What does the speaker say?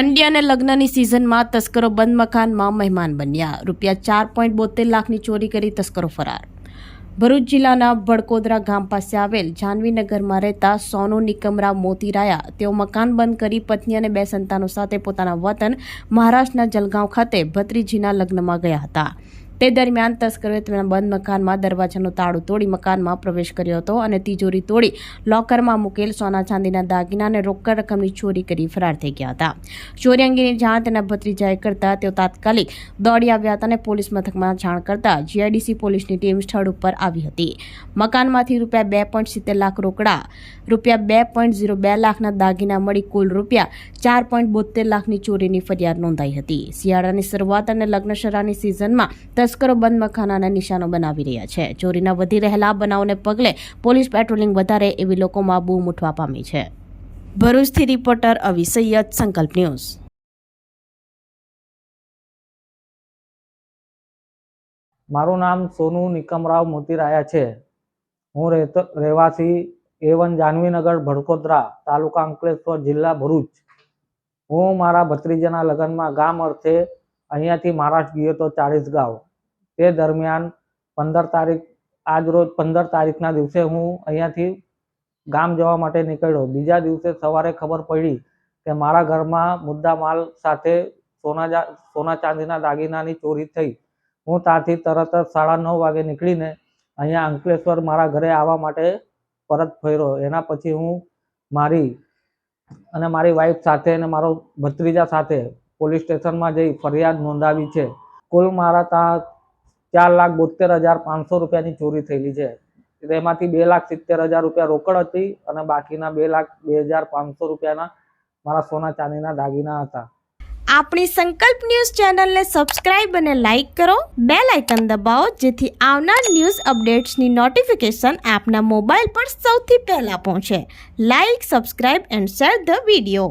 ઠંડી અને લગ્નની સિઝનમાં તસ્કરો બંધ મકાનમાં મહેમાન બન્યા. રૂપિયા ચાર પોઈન્ટ બોતેર લાખની ચોરી કરી તસ્કરો ફરાર. ભરૂચ જિલ્લાના ભડકોદરા ગામ પાસે આવેલ જાનવીનગરમાં રહેતા સોનુ નિકમરાવ મોતીરાયા તેઓ મકાન બંધ કરી પત્ની અને બે સંતાનો સાથે પોતાના વતન મહારાષ્ટ્રના જલગાંવ ખાતે ભત્રીજીના લગ્નમાં ગયા હતા. તે દરમિયાન તસ્કરોએ તેમના બંધ મકાનમાં દરવાજાનું તાળું તોડી મકાનમાં પ્રવેશ કર્યો હતો અને તિજોરી તોડી લોકરમાં મૂકેલ સોના ચાંદીના દાગીના અને રોકડ રકમની ચોરી કરી ફરાર થઈ ગયા હતા. ચોરી અંગેની જાણ તેના ભત્રીજાએ કરતા તેઓ તાત્કાલિક દોડી આવ્યા હતા અને પોલીસ મથકમાં જાણ કરતા જીઆઈડીસી પોલીસની ટીમ સ્થળ ઉપર આવી હતી. મકાનમાંથી રૂપિયા બે પોઈન્ટ સિત્તેર લાખ રોકડા, રૂપિયા બે પોઈન્ટ ઝીરો બે લાખના દાગીના મળી કુલ રૂપિયા ચાર પોઈન્ટ બોતેર લાખની ચોરીની ફરિયાદ નોંધાઈ હતી. શિયાળાની શરૂઆત અને લગ્નશરાની સિઝનમાં તસ્કરો બંધ મખાનાના નિશાનો બનાવી રહ્યા છે. ચોરીના વધી રહેલા બનાવને પગલે પોલીસ પેટ્રોલિંગ વધારે એવી લોકોમાં બૂમ ઉઠવા પામી છે. ભરૂચથી રિપોર્ટર અવી સૈયદ, સંકલ્પ ન્યૂઝ. મારું નામ સોનુ નિકમરાવ મોતીરાયા છે. હું રહેતો, રહેવાસી એવન જાનવીનગર, ભડકોદરા તાલુકા અંકલેશ્વર જિલ્લા ભરૂચ. હું મારા ભત્રીજાના લગ્નમાં ગામ અર્થે અહીંયાથી મહારાષ્ટ્ર ગયો હતો ચાળીસ ગાંવ તે દરમિયાન પંદર તારીખ, આજ રોજ પંદર તારીખના દિવસે હું અહીંયાથી ગામ જવા માટે નીકળ્યો. બીજા દિવસે સવારે ખબર પડી કે મારા ઘરમાં મુદ્દા માલ સાથે સોના સોના ચાંદીના દાગીનાની ચોરી થઈ. હું ત્યાંથી તરત જ સાડા નવ વાગે નીકળીને અહીંયા અંકલેશ્વર મારા ઘરે આવવા માટે પરત ફર્યો. એના પછી હું મારી અને મારી વાઈફ સાથે અને મારો ભત્રીજા સાથે પોલીસ સ્ટેશનમાં જઈ ફરિયાદ નોંધાવી છે. કુલ મારા ત્યાં ચાર લાખ બોતેર હજાર પાંચસો રૂપિયાની ચોરી થયેલી છે. તેમાંથી બે લાખ સિત્તેર હજાર રૂપિયા રોકડ હતી અને બાકીના બે લાખ બે હજાર પાંચસો રૂપિયાના મારા સોના ચાંદીના દાગીના હતા. આપણી સંકલ્પ ન્યૂઝ ચેનલને સબસ્ક્રાઇબ અને લાઇક કરો. બે લાઇકન દબાવો, જેથી આવનાર ન્યૂઝ અપડેટ્સની નોટિફિકેશન આપના મોબાઈલ પર સૌથી પહેલા પહોંચે. Like, subscribe and share the video.